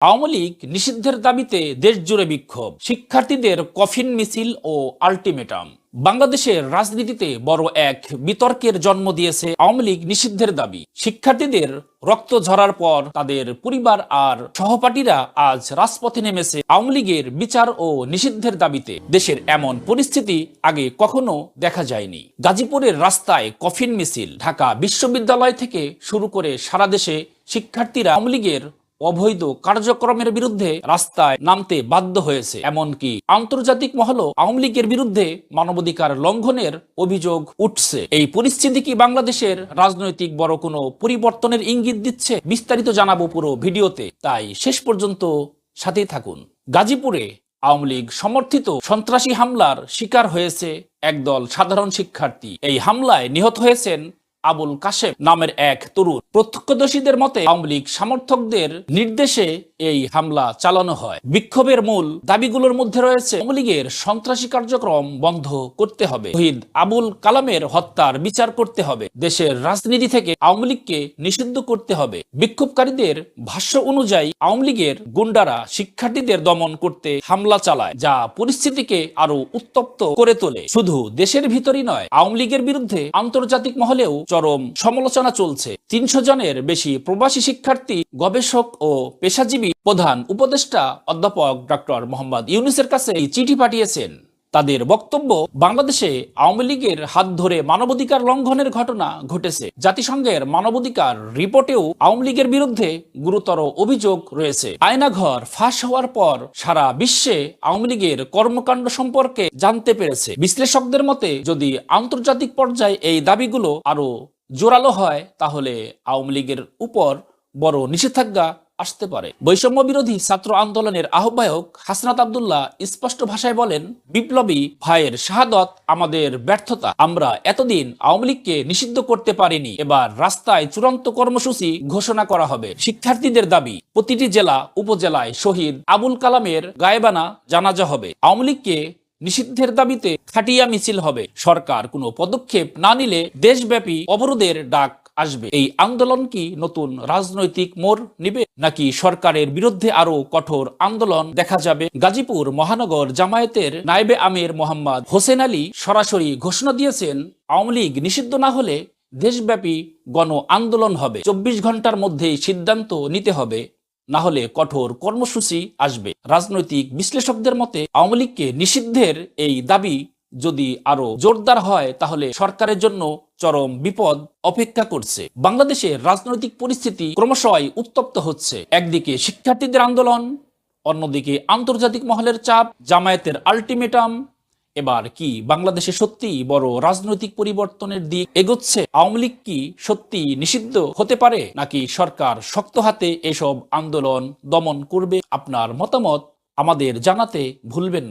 আওয়ামী লীগ নিষিদ্ধের দাবিতে দেশজুড়ে বিক্ষোভ। শিক্ষার্থীদের কফিন মিছিল ও আলটিমেটাম। বাংলাদেশের রাজনীতিতে বড় এক বিতর্কের জন্ম দিয়েছে আওয়ামী লীগ নিষিদ্ধের দাবি। শিক্ষার্থীদের রক্ত ঝরার পর তাদের পরিবার আর সহপাঠীরা আজ রাজপথে নেমেছে আওয়ামী লীগের বিচার ও নিষিদ্ধের দাবিতে। দেশের এমন পরিস্থিতি আগে কখনো দেখা যায়নি। গাজীপুরের রাস্তায় কফিন মিছিল ঢাকা বিশ্ববিদ্যালয় থেকে শুরু করে সারা দেশে শিক্ষার্থীরা আওয়ামী লীগের অবৈধ কার্যক্রমের বিরুদ্ধে রাস্তায় নামতে বাধ্য হয়েছে। এমনকি আন্তর্জাতিক মহল আওয়ামী লীগের বিরুদ্ধে মানবাধিকার লঙ্ঘনের অভিযোগ উঠছে। এই পরিস্থিতি কি বাংলাদেশের রাজনৈতিক বড় কোনো পরিবর্তনের ইঙ্গিত দিচ্ছে? বিস্তারিত জানাব পুরো ভিডিওতে। তাই শেষ পর্যন্ত সাথেই থাকুন। গাজীপুরে আওয়ামী লীগ সমর্থিত সন্ত্রাসী হামলার শিকার হয়েছে একদল সাধারণ শিক্ষার্থী। এই হামলায় নিহত হয়েছেন আবুল কাশেম নামের এক তরুণ। প্রত্যক্ষদর্শীদের মতে আওয়ামী লীগ সমর্থকদের নির্দেশে এই হামলা চালানো হয়। বিক্ষোভের মূল দাবিগুলোর মধ্যে রয়েছে আওয়ামী লীগের সন্ত্রাসী কার্যক্রম বন্ধ করতে হবে। শহীদ আবুল কালামের হত্যার বিচার করতে হবে। দেশের রাজনীতি থেকে আওয়ামী লীগকে নিষিদ্ধ করতে হবে। বিক্ষোভকারীদের ভাষ্য অনুযায়ী আওয়ামী লীগের গুন্ডারা শিক্ষার্থীদের দমন করতে হামলা চালায়, যা পরিস্থিতিকে আরও উত্তপ্ত করে তোলে। শুধু দেশের ভিতরই নয় আওয়ামী লীগের বিরুদ্ধে আন্তর্জাতিক মহলেও চরম সমালোচনা চলছে। তিনশো জনের বেশি প্রবাসী শিক্ষার্থী, গবেষক ও পেশাজীবী প্রধান উপদেষ্টা অধ্যাপক ডক্টর মোহাম্মদ ইউনুসের কাছে চিঠি পাঠিয়েছেন। তাদের বক্তব্য, বাংলাদেশে আওয়ামী লীগের হাত ধরে মানবাধিকার লঙ্ঘনের ঘটনা ঘটেছে। জাতিসংঘের মানবাধিকার রিপোর্টেও আওয়ামী লীগের বিরুদ্ধে গুরুতর অভিযোগ রয়েছে। আয়নাঘর ফাঁস হওয়ার পর সারা বিশ্বে আওয়ামী লীগের কর্মকাণ্ড সম্পর্কে জানতে পেরেছে। বিশ্লেষকদের মতে, যদি আন্তর্জাতিক পর্যায়ে এই দাবিগুলো আরও জোরালো হয়, তাহলে আওয়ামী লীগের উপর বড় নিষেধাজ্ঞা আসতে পারে। বৈষম্য বিরোধী ছাত্র আন্দোলনের আহ্বায়ক হাসনাত আবদুল্লাহ স্পষ্ট ভাষায় বলেন, বিপ্লবী ভাইয়ের শাহাদত আমাদের ব্যর্থতা। আমরা এতদিন আওয়ামী লীগকে নিষিদ্ধ করতে পারিনি। এবার রাস্তায় চূড়ান্ত কর্মসূচি ঘোষণা করা হবে। শিক্ষার্থীদের দাবি, প্রতিটি জেলা, উপজেলায় শহীদ আবুল কালামের গায়েবানা জানাজা হবে। আওয়ামী লীগকে নিষিদ্ধের দাবিতে খাটিয়া মিছিল হবে। সরকার কোনো পদক্ষেপ না নিলে দেশব্যাপী অবরোধের ডাক আসবে। এই আন্দোলন কি নতুন রাজনৈতিক মোড় নিবে, নাকি সরকারের বিরুদ্ধে আরও কঠোর আন্দোলন দেখা যাবে? গাজীপুর মহানগর জামায়াতের নায়েবে আমির মোহাম্মদ হোসেন আলী সরাসরি ঘোষণা দিয়েছেন, আওয়ামী লীগ নিষিদ্ধ না হলে দেশব্যাপী গণ আন্দোলন হবে। চব্বিশ ঘণ্টার মধ্যেই সিদ্ধান্ত নিতে হবে, না হলে কঠোর কর্মসূচি আসবে। রাজনৈতিক বিশ্লেষকদের মতে, আওয়ামী লীগকে নিষিদ্ধের এই দাবি যদি আরও জোরদার হয়, তাহলে সরকারের জন্য চরম বিপদ অপেক্ষা করছে। বাংলাদেশের রাজনৈতিক পরিস্থিতি ক্রমশই উত্তপ্ত হচ্ছে। একদিকে শিক্ষার্থীদের আন্দোলন, অন্যদিকে আন্তর্জাতিক মহলের চাপ, জামায়াতের আলটিমেটাম। এবার কি বাংলাদেশে সত্যি বড় রাজনৈতিক পরিবর্তনের দিক এগোচ্ছে? আওয়ামী লীগ কি সত্যি নিষিদ্ধ হতে পারে? নাকি সরকার শক্ত হাতে এসব আন্দোলন দমন করবে? আপনার মতামত আমাদের জানাতে ভুলবেন